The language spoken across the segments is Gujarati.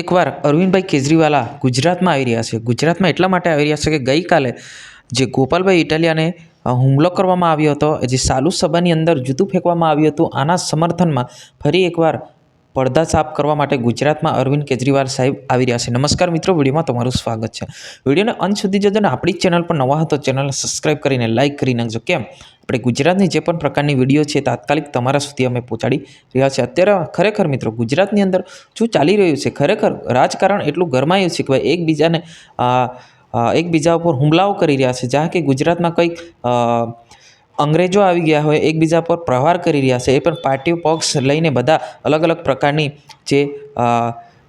એકવાર અરવિંદભાઈ કેજરીવાલા ગુજરાતમાં આવી રહ્યા છે. ગુજરાતમાં એટલા માટે આવી રહ્યા છે કે ગઈકાલે જે ગોપાલભાઈ ઇટાલિયાને હુમલો કરવામાં આવ્યો હતો, જે સાલુ સભાની અંદર જૂતું ફેંકવામાં આવ્યું હતું, આના સમર્થનમાં ફરી એકવાર પડદા સાફ કરવા માટે ગુજરાતમાં અરવિંદ કેજરીવાલ સાહેબ આવી રહ્યા છે. નમસ્કાર મિત્રો, વિડીયોમાં તમારું સ્વાગત છે. વિડીયોને અંત સુધી જજો ને આપણી ચેનલ પર નવા હતો ચેનલ સબસ્ક્રાઈબ કરીને લાઇક કરી નાખજો. કેમ? આપણે ગુજરાતની જે પણ પ્રકારની વીડિયો છે તાત્કાલિક તમારા સુધી અમે પહોંચાડી રહ્યા છે અત્યારે ખરેખર મિત્રો, ગુજરાતની અંદર શું ચાલી રહ્યું છે? ખરેખર રાજકારણ એટલું ગરમાયું છે કે ભાઈ એકબીજાને એકબીજા ઉપર હુમલાઓ કરી રહ્યા છે. જ્યાં કે ગુજરાતમાં કંઈક અંગ્રેજો આવી ગયા હોય, એકબીજા પર પ્રહાર કરી રહ્યા છે, એ પણ પાર્ટી પક્ષ લઈને બધા અલગ અલગ પ્રકારની જે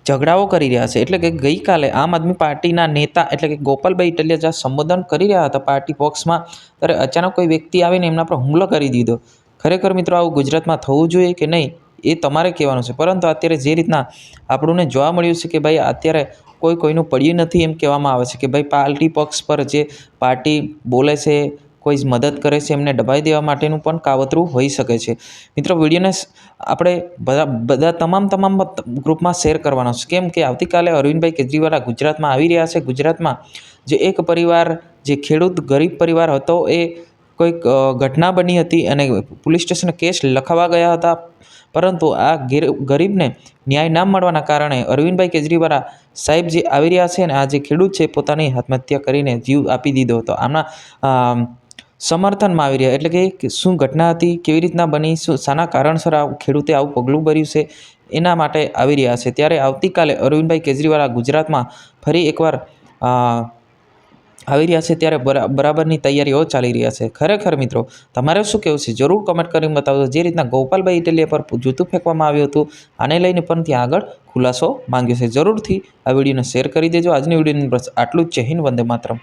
ઝઘડાઓ કરી રહ્યા છે. એટલે કે ગઈકાલે આમ આદમી પાર્ટીના નેતા એટલે કે ગોપાલભાઈ ઇટલિયા જ્યાં સંબોધન કરી રહ્યા હતા પાર્ટી પક્ષમાં, ત્યારે અચાનક કોઈ વ્યક્તિ આવીને એમના પર હુમલો કરી દીધો. ખરેખર મિત્રો, આવું ગુજરાતમાં થવું જોઈએ કે નહીં, એ તમારે કહેવાનું છે. પરંતુ અત્યારે જે રીતના આપણને જોવા મળ્યું છે કે ભાઈ અત્યારે કોઈ કોઈનું પડ્યું નથી એમ કહેવામાં આવે છે કે ભાઈ પાર્ટી પક્ષ પર જે પાર્ટી બોલે છે કોઈ મદદ કરે છે એમને દબાઈ દેવા માટેનું પણ કાવતરું હોઈ શકે છે. મિત્રો, વિડીયોને આપણે બધા બધા તમામ તમામ ગ્રુપમાં શેર કરવાનો છે. કેમ કે આવતીકાલે અરવિંદભાઈ કેજરીવાલા ગુજરાતમાં આવી રહ્યા છે. ગુજરાતમાં જે એક પરિવાર, જે ખેડૂત, ગરીબ પરિવાર હતો, એ કોઈક ઘટના બની હતી અને પોલીસ સ્ટેશને કેસ લખાવા ગયા હતા. પરંતુ આ ગેર- ગરીબને ન્યાય ના મળવાના કારણે અરવિંદભાઈ કેજરીવાલ સાહેબ જે આવી રહ્યા છે ને આ જે ખેડૂત છે પોતાની આત્મહત્યા કરીને જીવ આપી દીધો હતો. આમના સમર્થનમાં આવી રહ્યા. એટલે કે શું ઘટના હતી, કેવી રીતના બની, શું, શાના કારણસર આ ખેડૂતે આવું પગલું ભર્યું છે, એના માટે આવી રહ્યા છે. ત્યારે આવતીકાલે અરવિંદભાઈ કેજરીવાલ ગુજરાતમાં ફરી એકવાર આવી રહ્યા છે. ત્યારે બરા- બરાબરની તૈયારીઓ ચાલી રહ્યા છે. ખરેખર મિત્રો, તમારે શું કહેવું છે? જરૂર કમેન્ટ કરીને બતાવજો. જે રીતના ગોપાલભાઈ ઇટલીયા પર જૂતું ફેંકવામાં આવ્યું હતું, આને લઈને પણ ત્યાં આગળ ખુલાસો માંગ્યો છે. જરૂરથી આ વિડીયોને શેર કરી દેજો. આજની વિડીયોની બસ આટલું જ. છે હિન્દ, વંદે માતરમ.